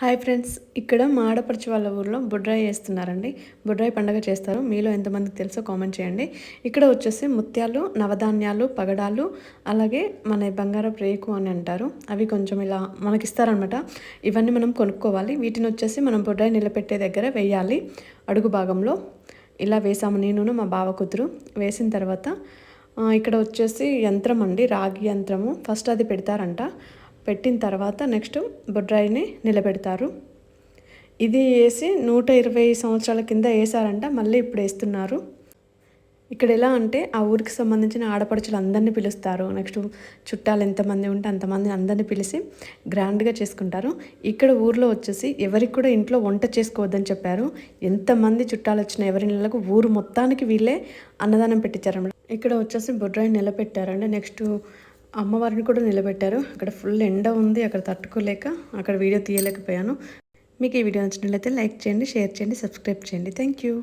Hi friends ఇక్కడ మా ఆడపడుచు వాళ్ళ ఊర్లో బుడ్రాయి చేస్తున్నారండి బుడ్రాయి పండగ చేస్తారు. మీలో ఎంతమందికి తెలుసో కామెంట్ చేయండి. ఇక్కడ వచ్చేసి ముత్యాలు నవధాన్యాలు పగడాలు అలాగే మన బంగారపు రేకు అని అంటారు. అవి కొంచెం ఇలా మనకి ఇస్తారనమాట ఇవన్నీ మనం కొనుక్కోవాలి. వీటిని వచ్చేసి మనం బుడ్రాయి నిలబెట్టే దగ్గర వేయాలి. అడుగు భాగంలో ఇలా వేసాము. నేను మా బావ కూతురు వేసిన తర్వాత ఇక్కడ వచ్చేసి యంత్రం అండి. రాగి యంత్రము. ఫస్ట్ అది పెడతారంట. పెట్టిన తర్వాత నెక్స్ట్ బొడ్రాయిని నిలబెడతారు. ఇది వేసి నూట ఇరవై సంవత్సరాల కింద వేసారంట మళ్ళీ ఇప్పుడు వేస్తున్నారు. ఇక్కడ ఎలా అంటే ఆ ఊరికి సంబంధించిన ఆడపడుచులు అందరినీ పిలుస్తారు. నెక్స్ట్ చుట్టాలు ఎంతమంది ఉంటే అంతమంది అందరినీ పిలిచి గ్రాండ్గా చేసుకుంటారు. ఇక్కడ ఊర్లో వచ్చేసి ఎవరికి కూడా ఇంట్లో వంట చేసుకోవద్దని చెప్పారు. ఎంతమంది చుట్టాలు వచ్చిన ఎవరి నెలకు ఊరు మొత్తానికి వీళ్ళే అన్నదానం పెట్టించారు ఇక్కడ వచ్చేసి బొడ్రాయి నిలబెట్టారండి నెక్స్ట్ అమ్మవారిని కూడా నిలబెట్టారు. అక్కడ ఫుల్ ఎండ ఉంది అక్కడ తట్టుకోలేక అక్కడ వీడియో తీయలేకపోయాను. మీకు ఈ వీడియో నచ్చినట్లయితే లైక్ చేయండి షేర్ చేయండి సబ్స్క్రైబ్ చేయండి. Thank you